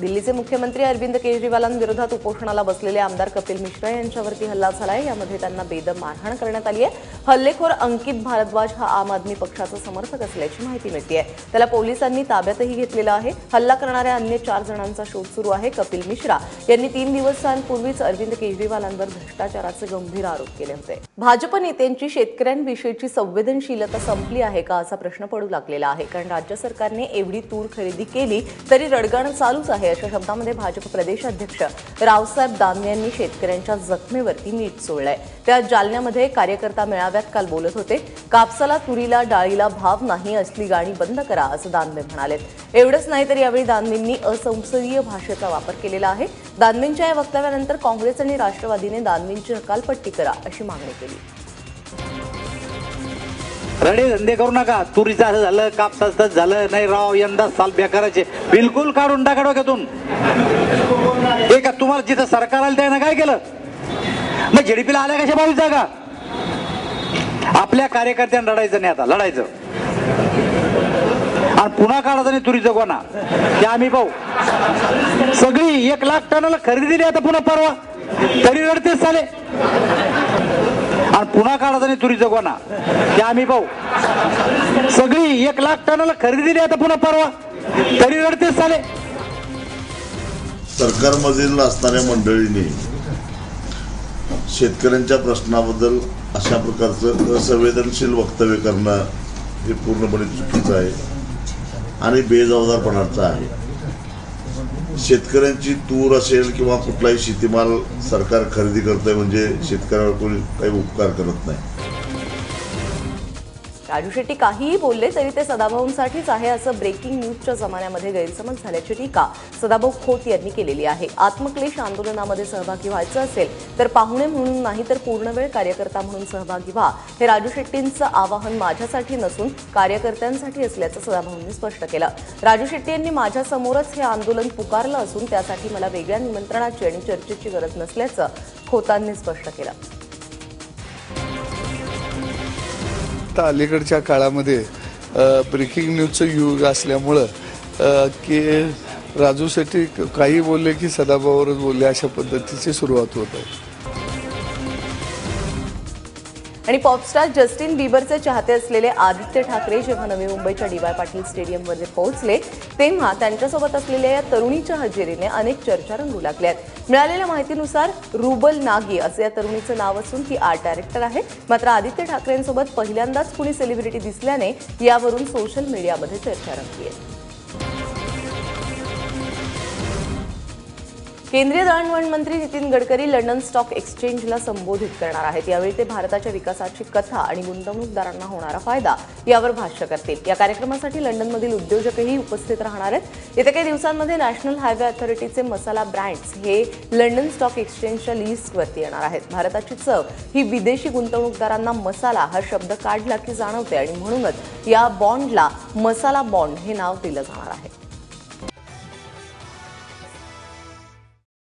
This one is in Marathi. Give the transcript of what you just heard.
दिल्लीचे मुख्यमंत्री अरविंद केजरीवालांविरोधात उपोषणाला बसलेले आमदार कपिल मिश्रा यांच्यावरती हल्ला झालाय. यामध्ये त्यांना बेदम मारहाण करण्यात आली आहे हल्लेखोर अंकित भारद्वाज हा आम आदमी पक्षाचा समर्थक असल्याची माहिती मिळते त्याला पोलिसांनी ताब्यातही घेतलेलं आहे. हल्ला करणाऱ्या अन्य चार जणांचा शोध सुरू आहे कपिल मिश्रा. यांनी तीन दिवसांपूर्वीच अरविंद केजरीवालांवर भ्रष्टाचाराचे गंभीर आरोप केले होते. भाजप नेत्यांची शेतकऱ्यांविषयीची संवेदनशीलता संपली आहे का असा प्रश्न पडू लागलेला आहे. कारण राज्य सरकारने एवढी तूर खरेदी केली तरी रडगाणं चालूच आहे. आहे अशा शब्दामध्ये भाजप प्रदेशाध्यक्ष रावसाहेब दानवे यांनी शेतकऱ्यांच्या जखमेवरती मीठ सोडलंय ते आज जालन्यामध्ये कार्यकर्ता मेळाव्यात काल बोलत होते कापसाला तुरीला डाळीला भाव नाही असली गाणी बंद करा असं दानवे म्हणाले एवढंच नाही तर यावेळी दानवेंनी असंसदीय भाषेचा वापर केलेला आहे. दानवेंच्या या वक्तव्यानंतर काँग्रेस आणि राष्ट्रवादीने दानवेंची हकालपट्टी करा अशी मागणी केली. रडे धंदे करू नका. तुरीचं असं झालं कापसाचं झालं. नाही राव यंदा साल बेकाराचे. बिलकुल काढून टाका डोक्यातून. हे का तुम्हाला जिथं सरकार आलं त्यानं काय केलं? मग झेडपीला आल्या कशा बावीस जागा? आपल्या कार्यकर्त्यांना लढायचं नाही आता लढायचं. आणि पुन्हा काढायचं नाही तुरीचं कोणा ते आम्ही पाहू. सगळी एक लाख टनाला खरेदी दिली आता पुन्हा परवा. तरी रडतेच चाले आणि पुन्हा काढायचा नाही तुरीचा गोणा. ते आम्ही पाहू. सगळी एक लाख टनाला खरेदी दिली आता पुन्हा परवा. तरी रडतेच चाले. सरकारमधील असणाऱ्या मंडळीने शेतकऱ्यांच्या प्रश्नाबद्दल अशा प्रकारचं असंवेदनशील वक्तव्य करणं हे पूर्णपणे चुकीचं आहे आणि बेजबाबदारपणाचं आहे. शेतकऱ्यांची तूर असेल किंवा कुठलाही शेतीमाल सरकार खरेदी करतंय म्हणजे शेतकऱ्यावर कोणी काही उपकार करत नाही. राजू शेट्टी काहीही बोलले तरी ते सदाभाऊंसाठीच आहे असं ब्रेकिंग न्यूजच्या जमान्यामध्ये गैरसमज झाल्याची टीका सदाभाऊ खोत यांनी केलेली आहे. आत्मक्लेश आंदोलनामध्ये सहभागी व्हायचं असेल तर पाहुणे म्हणून नाही तर पूर्णवेळ कार्यकर्ता म्हणून सहभागी व्हा. हे राजू शेट्टींचं आवाहन माझ्यासाठी नसून कार्यकर्त्यांसाठी असल्याचं सदाभाऊंनी स्पष्ट केलं. राजू शेट्टी यांनी माझ्यासमोरच हे आंदोलन पुकारलं असून त्यासाठी मला वेगळ्या निमंत्रणाची आणि चर्चेची गरज नसल्याचं खोतांनी स्पष्ट केलं. आता अलीकडच्या काळामध्ये ब्रेकिंग न्यूजचं युग असल्यामुळं की राजूसाठी काही बोलले की सदाभाऊवरच बोलले अशा पद्धतीची सुरुवात होत आहे. आणि पॉपस्टार जस्टिन बिबरचे चाहते असलेले आदित्य ठाकरे जेव्हा नवी मुंबईच्या डी वाय पाटील स्टेडियममध्ये पोहोचले तेव्हा त्यांच्यासोबत असलेल्या या तरुणीच्या हजेरीने अनेक चर्चा रंगू लागल्या आहेत. मिळालेल्या माहितीनुसार रुबल नागी असं या तरुणीचं नाव असून ती आर्ट डायरेक्टर आहे. मात्र आदित्य ठाकरेंसोबत पहिल्यांदाच कुणी सेलिब्रिटी दिसल्याने यावरून सोशल मीडियामध्ये चर्चा रंगली आहे. केंद्रीय दळणवळण मंत्री नितीन गडकरी लंडन स्टॉक एक्सचेंजला संबोधित करणार आहेत. यावेळी ते भारताच्या विकासाची कथा आणि गुंतवणूकदारांना होणारा फायदा यावर भाष्य करतील. या कार्यक्रमासाठी लंडनमधील उद्योजकही उपस्थित राहणार आहेत. येत्या काही दिवसांमध्ये नॅशनल हायवे अथॉरिटीचे मसाला ब्रँड्स हे लंडन स्टॉक एक्सचेंजच्या लिस्टवरती येणार आहेत. भारताची चव ही विदेशी गुंतवणूकदारांना मसाला हा शब्द काढला की जाणवते आणि म्हणूनच या बॉन्डला मसाला बॉन्ड हे नाव दिलं जाणार आहे.